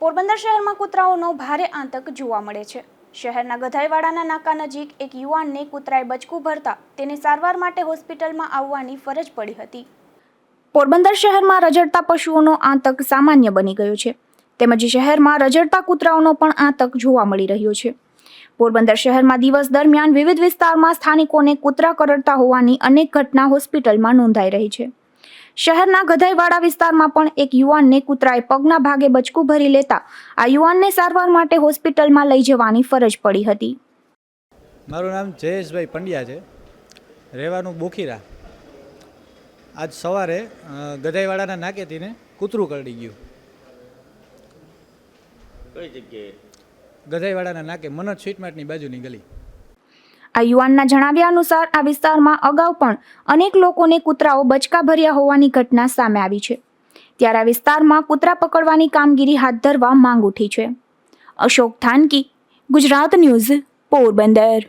પોરબંદર શહેરમાં કૂતરાઓનો ભારે આતંક જોવા મળે છે. શહેરના ગધાઈવાડાના નાકા નજીક એક યુવાનને કૂતરાએ બચકું ભરતા તેને સારવાર માટે હોસ્પિટલમાં આવવાની ફરજ પડી હતી. પોરબંદર શહેરમાં રજડતા પશુઓનો આતંક સામાન્ય બની ગયો છે. તેમજ શહેરમાં રજડતા કૂતરાઓનો પણ આતંક જોવા મળી રહ્યો છે. પોરબંદર શહેરમાં દિવસ દરમિયાન વિવિધ વિસ્તારમાં સ્થાનિકોને કૂતરા કરડતા હોવાની અનેક ઘટના હોસ્પિટલમાં નોંધાઈ રહી છે. શહેરના ગધાઈવાડા વિસ્તારમાં પણ એક યુવાનને કૂતરાએ પગના ભાગે બચકું ભરી લેતા આ યુવાનને સારવાર માટે હોસ્પિટલમાં લઈ જવાની ફરજ પડી હતી. મારું નામ જયેશભાઈ પંડ્યા છે. રહેવાનું બોખીરા. આજ સવારે ગધાઈવાડાના નાકેથી ને કૂતરું કરડી ગયું. કઈ જગ્યાએ? ગધાઈવાડાના નાકે મનોજ સ્વીટમાર્ટની બાજુની ગલી આ યુવાનના જણાવ્યા અનુસાર આ વિસ્તારમાં અગાઉ પણ અનેક લોકોને કૂતરાઓ બચકા ભર્યા હોવાની ઘટના સામે આવી છે. ત્યારે આ વિસ્તારમાં કૂતરા પકડવાની કામગીરી હાથ ધરવા માંગ ઉઠી છે. અશોક થાનકી, ગુજરાત ન્યૂઝ, પોરબંદર.